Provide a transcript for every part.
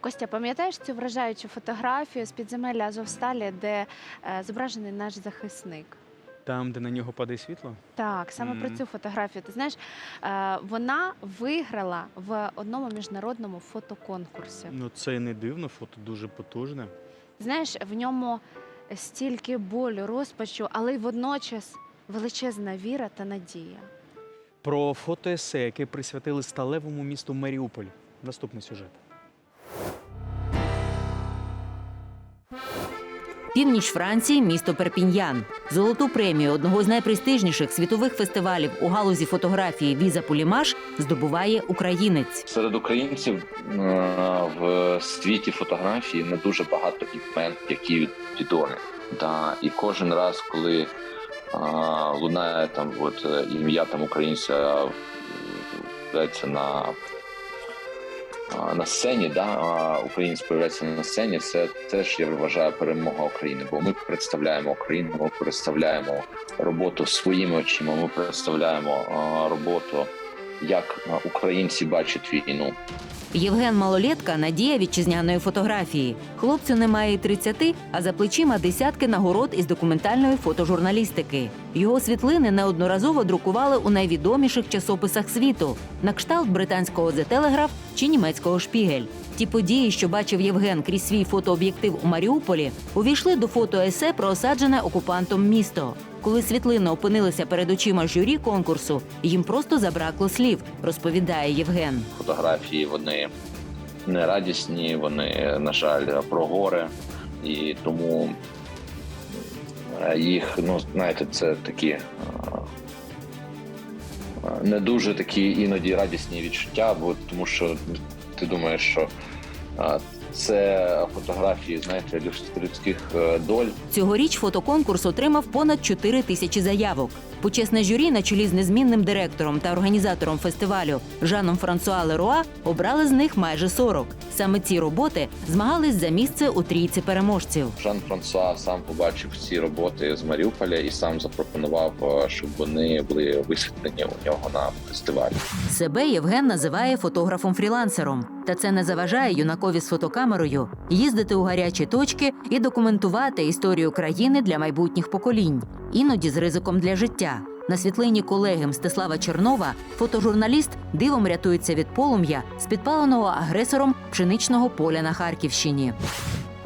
Костя, пам'ятаєш цю вражаючу фотографію з підземелля Азовсталі, де е, зображений наш захисник? Там, де на нього падає світло? Так, саме про цю фотографію. Ти знаєш, е, вона виграла в одному міжнародному фотоконкурсі. Ну це не дивно, фото дуже потужне. Знаєш, в ньому стільки болю, розпачу, але й водночас величезна віра та надія. Про фотоесе, яке присвятили сталевому місту Маріуполь. Наступний сюжет. Північ Франції, місто Перпіньян. Золоту премію одного з найпрестижніших світових фестивалів у галузі фотографії Віза Полімаш здобуває українець. Серед українців е, в світі фотографії не дуже багато імен, які відомі. Та, і кожен раз, коли е, лунає там от, е, ім'я там українця е, на, е, на сцені, да, українець появляється на сцені, це теж я вважаю перемога України. Бо ми представляємо Україну, ми представляємо роботу своїми очима, ми представляємо роботу як українці бачать війну. Євген Малолетка надія вітчизняної фотографії. Хлопцю немає й 30, а за плечима десятки нагород із документальної фотожурналістики. Його світлини неодноразово друкували у найвідоміших часописах світу на кшталт британського The Telegraph чи німецького Шпігель. Ті події, що бачив Євген крізь свій фотооб'єктив у Маріуполі, увійшли до фотоесе про осаджене окупантом місто. Коли світлини опинилися перед очима журі конкурсу, їм просто забракло слів, розповідає Євген. Фотографії вони не радісні, вони, на жаль, про горе, і тому е, їх, ну знаєте, це такі е, е, не дуже такі іноді радісні відчуття, бо тому що ти думаєш, що е, це фотографії, знаєте, люд- людських е, доль. Цьогоріч фотоконкурс отримав понад 4 тисячі заявок. Почесне журі на чолі з незмінним директором та організатором фестивалю Жаном Франсуа Леруа обрали з них майже 40. Саме ці роботи змагались за місце у трійці переможців. Жан Франсуа сам побачив ці роботи з Маріуполя і сам запропонував, е, щоб вони були висвітлені у нього на фестивалі. Себе Євген називає фотографом-фрілансером. Та це не заважає юнакові з фотокамерою їздити у гарячі точки і документувати історію країни для майбутніх поколінь, іноді з ризиком для життя. На світлині колеги Мстислава Чернова фотожурналіст дивом рятується від полум'я з підпаленого агресором пшеничного поля на Харківщині.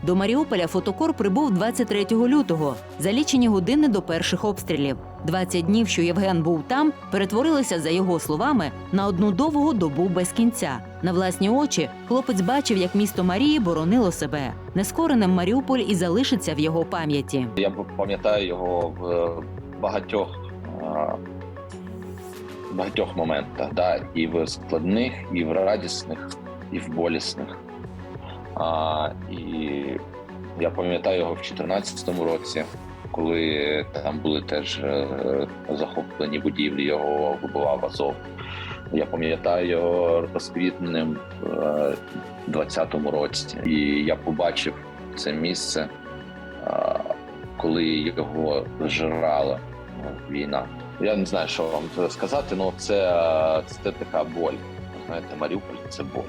До Маріуполя фотокор прибув 23 лютого, за лічені години до перших обстрілів. 20 днів, що Євген був там, перетворилися, за його словами, на одну довгу добу без кінця. На власні очі хлопець бачив, як місто Марії боронило себе. Нескореним Маріуполь і залишиться в його пам'яті. Я пам'ятаю його в е, багатьох е, багатьох моментах, да? і в складних, і в радісних, і в болісних. А, і я пам'ятаю його в 2014 році, коли там були теж е, захоплені будівлі, його вибивав Азов. Я пам'ятаю його розквітненим в 2020 році, і я побачив це місце, коли його зжирала е, війна. Я не знаю, що вам сказати, але це, е, це така боль. Знаєте, Маріуполь це боль.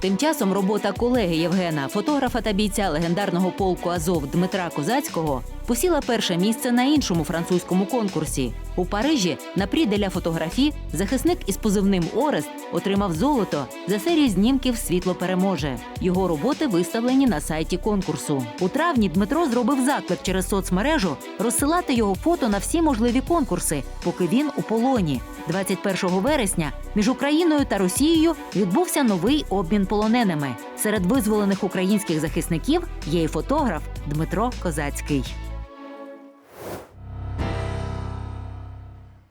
Тим часом робота колеги Євгена, фотографа та бійця легендарного полку Азов Дмитра Козацького, посіла перше місце на іншому французькому конкурсі. У Парижі на прі для фотографії захисник із позивним Орест отримав золото за серію знімків Світло переможе. Його роботи виставлені на сайті конкурсу. У травні Дмитро зробив заклик через соцмережу розсилати його фото на всі можливі конкурси, поки він у полоні. 21 вересня між Україною та Росією відбувся новий обмін полоненими. Серед визволених українських захисників є і фотограф Дмитро Козацький.